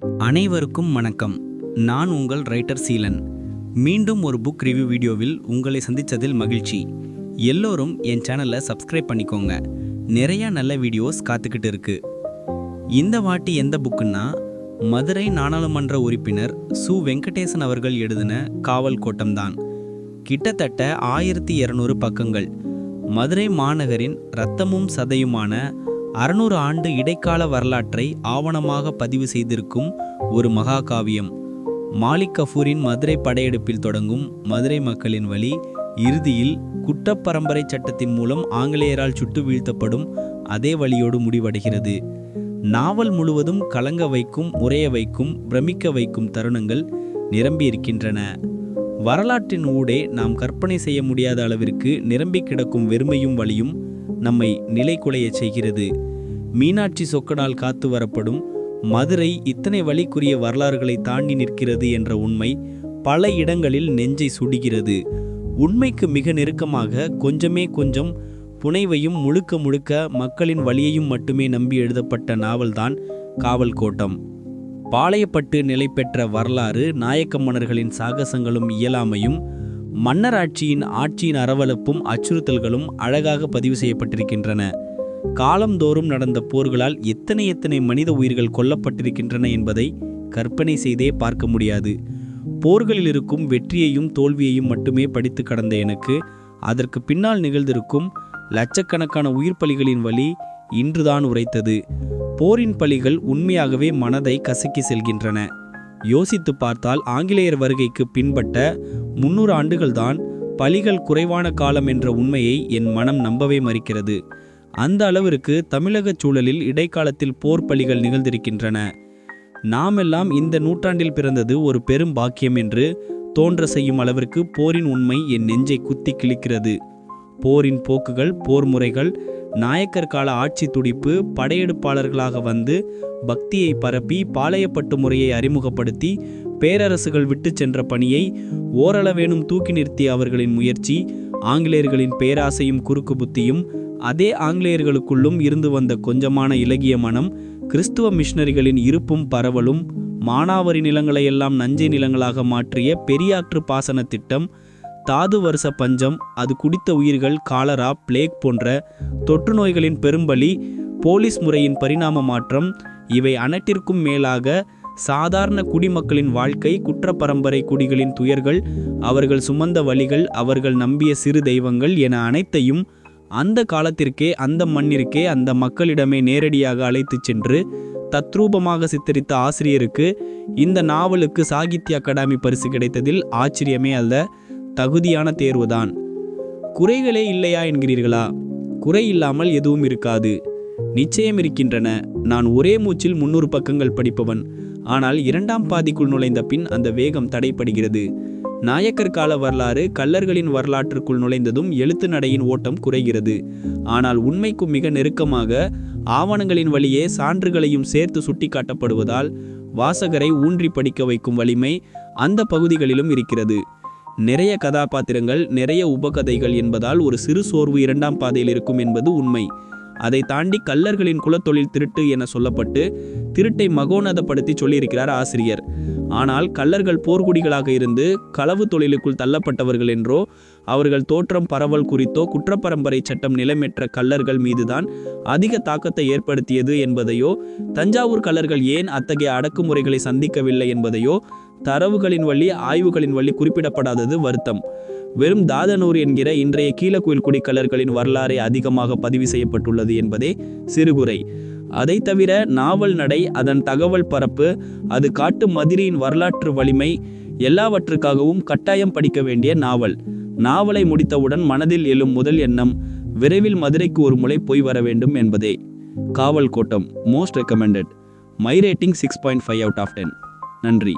அனைவருக்கும் வணக்கம். நான் உங்கள் ரைட்டர் சீலன். மீண்டும் ஒரு புக் ரிவ்யூ வீடியோவில் உங்களை சந்தித்ததில் மகிழ்ச்சி. எல்லோரும் என் சேனலை சப்ஸ்கிரைப் பண்ணிக்கோங்க. நிறைய நல்ல வீடியோஸ் காத்துக்கிட்டு இருக்கு. இந்த வாட்டி எந்த புக்குன்னா மதுரை நாடாளுமன்ற உறுப்பினர் சு. வெங்கடேசன் அவர்கள் எழுதின காவல் கோட்டம்தான். கிட்டத்தட்ட ஆயிரத்தி இரநூறு பக்கங்கள். மதுரை மாநகரின் இரத்தமும் சதையுமான அறுநூறு ஆண்டு இடைக்கால வரலாற்றை ஆவணமாக பதிவு செய்திருக்கும் ஒரு மகாகாவியம். மாலிக் கஃபூரின் மதுரை படையெடுப்பில் தொடங்கும் மதுரை மக்களின் வழி இறுதியில் குட்டப்பரம்பரை சட்டத்தின் மூலம் ஆங்கிலேயரால் சுட்டு வீழ்த்தப்படும் அதே வழியோடு முடிவடைகிறது. நாவல் முழுவதும் கலங்க வைக்கும் உரைய வைக்கும் பிரமிக்க வைக்கும் தருணங்கள் நிரம்பியிருக்கின்றன வரலாற்றின் ஊடே நாம் கற்பனை செய்ய முடியாத அளவிற்கு நிரம்பி கிடக்கும் வெறுமையும் வழியும் நம்மை நிலைகுலையச் செய்கிறது. மீனாட்சி சொக்கனால் காத்து வரப்படும் மதுரை இத்தனை வழிக்குரிய வரலாறுகளை தாண்டி நிற்கிறது என்ற உண்மை பல இடங்களில் நெஞ்சை சுடுகிறது. உண்மைக்கு மிக நெருக்கமாக கொஞ்சமே கொஞ்சம் புனைவையும் முழுக்க முழுக்க மக்களின் வழியையும் மட்டுமே நம்பி எழுதப்பட்ட நாவல்தான் காவல் கோட்டம் பாளையப்பட்டு நிலை பெற்ற வரலாறு நாயக்க மன்னர்களின் சாகசங்களும் இயலாமையும் மன்னராட்சியின் ஆட்சியின் அரவலப்பும் அச்சுறுத்தல்களும் அழகாக பதிவு செய்யப்பட்டிருக்கின்றன. காலந்தோறும் நடந்த போர்களால் எத்தனை எத்தனை மனித உயிர்கள் கொல்லப்பட்டிருக்கின்றன என்பதை கற்பனை செய்தே பார்க்க முடியாது. போர்களில் இருக்கும் வெற்றியையும் தோல்வியையும் மட்டுமே படித்து கடந்த எனக்கு அதற்கு பின்னால் நிகழ்ந்திருக்கும் லட்சக்கணக்கான உயிர் பலிகளின் வழி இன்றுதான் உரைத்தது. போரின் பலிகள் உண்மையாகவே மனதை கசக்கி செல்கின்றன. யோசித்து பார்த்தால் ஆங்கிலேயர் வருகைக்கு பின்பட்ட முன்னூறு ஆண்டுகள்தான் பலிகள் குறைவான காலம் என்ற உண்மையை என் மனம் நம்பவே மறுக்கிறது. அந்த அளவிற்கு தமிழகச் சூழலில் இடைக்காலத்தில் போர் பலிகள் நிகழ்ந்திருக்கின்றன. நாமெல்லாம் இந்த நூற்றாண்டில் பிறந்தது ஒரு பெரும் பாக்கியம் என்று தோன்ற செய்யும் அளவிற்கு போரின் உண்மை என் நெஞ்சை குத்தி கிழிக்கிறது. போரின் போக்குகள் போர் முறைகள் நாயக்கர் கால ஆட்சி துடிப்பு படையெடுப்பாளர்களாக வந்து பக்தியை பரப்பி பாளையப்பட்டு முறையை அறிமுகப்படுத்தி பேரரசுகள் விட்டு சென்ற பணியை ஓரளவேனும் தூக்கி நிறுத்திய அவர்களின் முயற்சி ஆங்கிலேயர்களின் பேராசையும் குறுக்கு புத்தியும் அதே ஆங்கிலேயர்களுக்குள்ளும் இருந்து வந்த கொஞ்சமான இலகிய மனம் கிறிஸ்துவ மிஷனரிகளின் இருப்பும் பரவலும் மானாவரி நிலங்களையெல்லாம் நஞ்சை நிலங்களாக மாற்றிய பெரியாற்று பாசன திட்டம் தாது வருஷ பஞ்சம் அது குடித்த உயிர்கள் காலரா பிளேக் போன்ற தொற்று நோய்களின் பெரும்பலி போலீஸ் முறையின் பரிணாம மாற்றம் இவை அனைத்திற்கும் மேலாக சாதாரண குடிமக்களின் வாழ்க்கை குற்ற பரம்பரை குடிகளின் துயர்கள் அவர்கள் சுமந்த வழிகள் அவர்கள் நம்பிய சிறு தெய்வங்கள் என அனைத்தையும் அந்த காலத்திற்கே அந்த மண்ணிற்கே அந்த மக்களிடமே நேரடியாக அழைத்துச் சென்று தத்ரூபமாக சித்தரித்த ஆசிரியருக்கு இந்த நாவலுக்கு சாகித்ய அகாடமி பரிசு கிடைத்ததில் ஆச்சரியமே அல்ல. தகுதியான தேர்வுதான். குறைகளே இல்லையா என்கிறீர்களா? குறை இல்லாமல் எதுவும் இருக்காது. நிச்சயம் இருக்கின்றன. நான் ஒரே மூச்சில் முன்னூறு பக்கங்கள் படிப்பவன். ஆனால் இரண்டாம் பாதிக்குள் நுழைந்த பின் அந்த வேகம் தடைப்படுகிறது நாயக்கர் கால வரலாறு கல்லர்களின் வரலாற்றுக்குள் நுழைந்ததும் எழுத்து நடையின் ஓட்டம் குறைகிறது. ஆனால் உண்மைக்கும் மிக நெருக்கமாக ஆவணங்களின் வழியே சான்றுகளையும் சேர்த்து சுட்டிக்காட்டப்படுவதால் வாசகரை ஊன்றி படிக்க வைக்கும் வலிமை அந்த பகுதிகளிலும் இருக்கிறது. நிறைய கதாபாத்திரங்கள் நிறைய உபகதைகள் என்பதால் ஒரு சிறு சோர்வு இரண்டாம் பாதையில் இருக்கும் என்பது உண்மை. அதை தாண்டி கல்லர்களின் குலத்தொழில் திருட்டு என சொல்லப்பட்டு திருட்டை மகோனதப்படுத்தி சொல்லியிருக்கிறார் ஆசிரியர். ஆனால் கல்லர்கள் போர்க்குடிகளாக இருந்து களவு தொழிலுக்குள் தள்ளப்பட்டவர்கள் என்றோ அவர்கள் தோற்றம் பரவல் குறித்தோ குற்றப்பரம்பரை சட்டம் நிலைமேற்ற கல்லர்கள் மீதுதான் அதிக தாக்கத்தை ஏற்படுத்தியது என்பதையோ தஞ்சாவூர் கல்லர்கள் ஏன் அத்தகைய அடக்குமுறைகளை சந்திக்கவில்லை என்பதையோ தரவுகளின் வழி ஆய்வுகளின் வழி குறிப்பிடப்படாதது வருத்தம். வெறும் தாதனூர் என்கிற இன்றைய கீழக்குயில் குடிக்கலர்களின் வரலாறே அதிகமாக பதிவு செய்யப்பட்டுள்ளது என்பதே சிறுகுறை. அதை தவிர நாவல் நடை அதன் தகவல் பரப்பு அது காட்டு மதிரியின் வரலாற்று வலிமை எல்லாவற்றுக்காகவும் கட்டாயம் படிக்க வேண்டிய நாவல். நாவலை முடித்தவுடன் மனதில் எழும் முதல் எண்ணம் விரைவில் மதுரைக்கு ஒரு முறை போய் வர வேண்டும் என்பதே. Kaaval Kottam most recommended my rating six point five out of ten நன்றி.